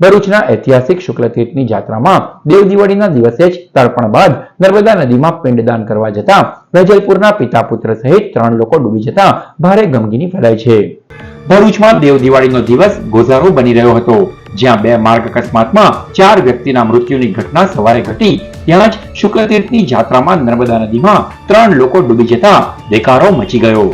ભરૂચના ઐતિહાસિક શુક્લતીર્થની જાત્રામાં દેવ દિવાળીના દિવસે જ તર્પણ બાદ નર્મદા નદીમાં પિંડદાન કરવા જતા વેજલપુરના પિતા પુત્ર સહિત ત્રણ લોકો ડૂબી જતા ભારે ગમગીની ફેલાઈ છે. ભરૂચમાં દેવ દિવાળીનો દિવસ ગોઝારો બની રહ્યો હતો. જ્યાં બે માર્ગ અકસ્માતમાં ચાર વ્યક્તિના મૃત્યુની ઘટના સવારે ઘટી ત્યાં જ શુક્લતીર્થની જાત્રામાં નર્મદા નદીમાં ત્રણ લોકો ડૂબી જતા દેકારો મચી ગયો.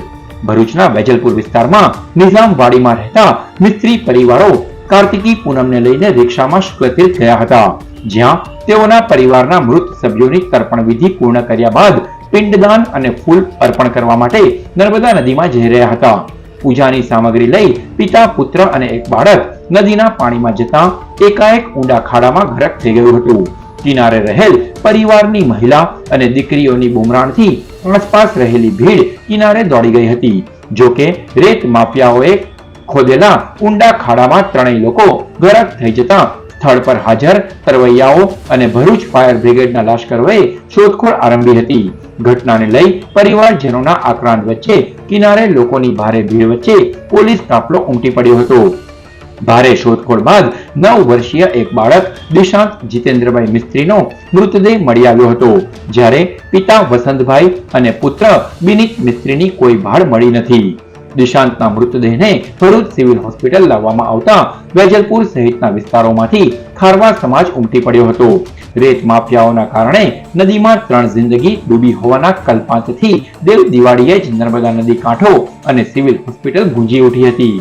ભરૂચના વેજલપુર વિસ્તારમાં નિઝામવાડીમાં રહેતા મિસ્ત્રી પરિવારો કાર્તિકી પૂનમને લઈને રિક્ષામાં શુક્લતીર્થ ગયા હતા. જ્યાં તેઓના પરિવારના મૃત સભ્યોની તર્પણ વિધિ પૂર્ણ કર્યા બાદ પિંડદાન અને ફૂલ અર્પણ કરવા માટે નર્મદા નદીમાં જઈ રહ્યા હતા. પૂજાની સામગ્રી લઈ પિતા, પુત્ર અને એક બાળક નદીના પાણીમાં જતા એકાએક ઊંડા ખાડામાં ઘરક થઈ ગયું હતું. કિનારે રહેલ પરિવારની મહિલા અને દીકરીઓની બુમરાણથી આસપાસ રહેલી ભીડ કિનારે દોડી ગઈ હતી. જોકે રેત માફિયાઓએ ખોદેલા ઊંડા ખાડામાં ત્રણેય લોકો ગરક થઈ જતા સ્થળ પર હાજર તરવૈયાઓ અને ભરૂચ ફાયર બ્રિગેડના લશ્કરોએ શોધખોળ આરંભી હતી. ઘટનાને લઈ પરિવારજનોના આક્રાંત વચ્ચે કિનારે લોકોની ભારે ભીડ વચ્ચે પોલીસ કાફલો ઉમટી પડ્યો હતો. ભારે શોધખોળ બાદ નવ વર્ષીય એક બાળક દિશાંત જીતેન્દ્રભાઈ મિસ્ત્રીનો મૃતદેહ મળી આવ્યો હતો, જ્યારે પિતા વસંતભાઈ અને પુત્ર બિનિત મિસ્ત્રીની કોઈ ભાળ મળી નથી. દિશાંતના મૃતદેહને ભરૂચ સિવિલ હોસ્પિટલ લાવવામાં આવતા વેજલપુર સહિતના વિસ્તારોમાંથી ખારવા સમાજ ઉમટી પડ્યો હતો. રેત માફિયાઓના કારણે નદીમાં ત્રણ જિંદગી ડૂબી હોવાના કલ્પાંતથી દેવ દિવાળીએ જ નર્મદા નદી કાંઠો અને સિવિલ હોસ્પિટલ ગુંજી ઉઠી હતી.